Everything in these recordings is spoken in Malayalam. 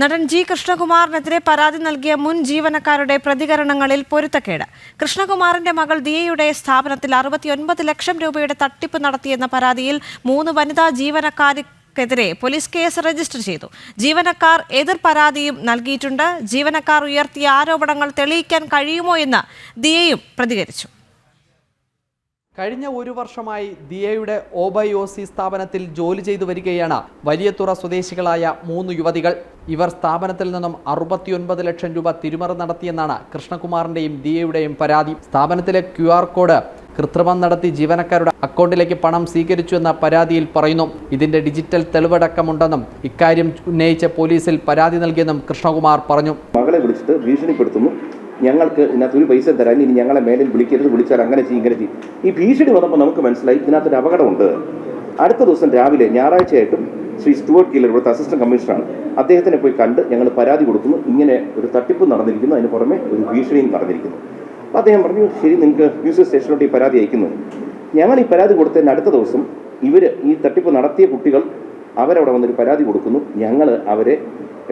നടൻ ജി കൃഷ്ണകുമാറിനെതിരെ പരാതി നൽകിയ മുൻ ജീവനക്കാരുടെ പ്രതികരണങ്ങളിൽ പൊരുത്തക്കേട്. കൃഷ്ണകുമാറിന്റെ മകൾ ദിയയുടെ സ്ഥാപനത്തിൽ അറുപത്തിയൊൻപത് ലക്ഷം രൂപയുടെ തട്ടിപ്പ് നടത്തിയെന്ന പരാതിയിൽ മൂന്ന് വനിതാ ജീവനക്കാർക്കെതിരെ പോലീസ് കേസ് രജിസ്റ്റർ ചെയ്തു. ജീവനക്കാർ എതിർ പരാതിയും നൽകിയിട്ടുണ്ട്. ജീവനക്കാർ ഉയർത്തിയ ആരോപണങ്ങൾ തെളിയിക്കാൻ കഴിയുമോ എന്ന് ദിയയും പ്രതികരിച്ചു. കഴിഞ്ഞ ഒരു വർഷമായി ദിയയുടെ ഓബയോസി സ്ഥാപനത്തിൽ ജോലി ചെയ്തു വരികയാണ് വലിയതുറ സ്വദേശികളായ മൂന്ന് യുവതികൾ. ഇവർ സ്ഥാപനത്തിൽ നിന്നും അറുപത്തിയൊൻപത് ലക്ഷം രൂപ തിരിമറി നടത്തിയെന്നാണ് കൃഷ്ണകുമാറിന്റെയും ദിയയുടെയും പരാതി. സ്ഥാപനത്തിലെ ക്യു കോഡ് കൃത്രിമം നടത്തി ജീവനക്കാരുടെ അക്കൗണ്ടിലേക്ക് പണം സ്വീകരിച്ചു എന്ന പരാതിയിൽ പറയുന്നു. ഇതിന്റെ ഡിജിറ്റൽ തെളിവടക്കമുണ്ടെന്നും ഇക്കാര്യം ഉന്നയിച്ച പോലീസിൽ പരാതി നൽകിയെന്നും കൃഷ്ണകുമാർ പറഞ്ഞു. മകളെ വിളിച്ചിട്ട് ഭീഷണിപ്പെടുത്തുന്നു. ഞങ്ങൾക്ക് ഇതിനകത്ത് ഒരു പൈസ തരാൻ ഇനി ഞങ്ങളെ മേലിൽ വിളിക്കരുത് വിളിച്ചാൽ അങ്ങനെ ചെയ്യും ഇങ്ങനെ ചെയ്യും. ഈ ഭീഷണി വന്നപ്പോൾ നമുക്ക് മനസ്സിലായി ഇതിനകത്തൊരു അപകടമുണ്ട്. അടുത്ത ദിവസം രാവിലെ ഞായറാഴ്ചയായിട്ടും ശ്രീ സ്റ്റുവർട്ട് കില്ലർ ഇവിടുത്തെ അസിസ്റ്റന്റ് കമ്മീഷണറാണ് അദ്ദേഹത്തിനെ പോയി കണ്ട് ഞങ്ങൾ പരാതി കൊടുക്കുന്നു. ഇങ്ങനെ ഒരു തട്ടിപ്പ് നടന്നിരിക്കുന്നു. അതിന് പുറമെ ഒരു ഭീഷണിയും നടന്നിരിക്കുന്നു. അപ്പോൾ അദ്ദേഹം പറഞ്ഞു ശരി നിങ്ങൾക്ക് മ്യൂസിയം സ്റ്റേഷനിലോട്ട് ഈ പരാതി അയക്കുന്നു. ഞങ്ങൾ ഈ പരാതി കൊടുത്തതിന് അടുത്ത ദിവസം ഇവർ ഈ തട്ടിപ്പ് നടത്തിയ കുട്ടികൾ അവരവിടെ വന്നൊരു പരാതി കൊടുക്കുന്നു. ഞങ്ങൾ അവരെ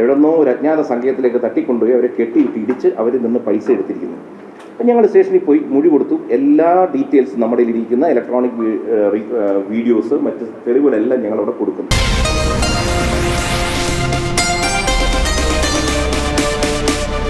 എവിടെന്നോ ഒരു അജ്ഞാത സംഘത്തിലേക്ക് തട്ടിക്കൊണ്ടുപോയി അവരെ കെട്ടി പിടിച്ച് അവരിൽ നിന്ന് പൈസ എടുത്തിരിക്കുന്നു. അപ്പം ഞങ്ങൾ സ്റ്റേഷനിൽ പോയി മൊഴി കൊടുത്തു. എല്ലാ ഡീറ്റെയിൽസും നമ്മുടെ ഇരിക്കുന്ന ഇലക്ട്രോണിക് വീഡിയോസ് മറ്റ് തെളിവുകളെല്ലാം ഞങ്ങളവിടെ കൊടുക്കുന്നു.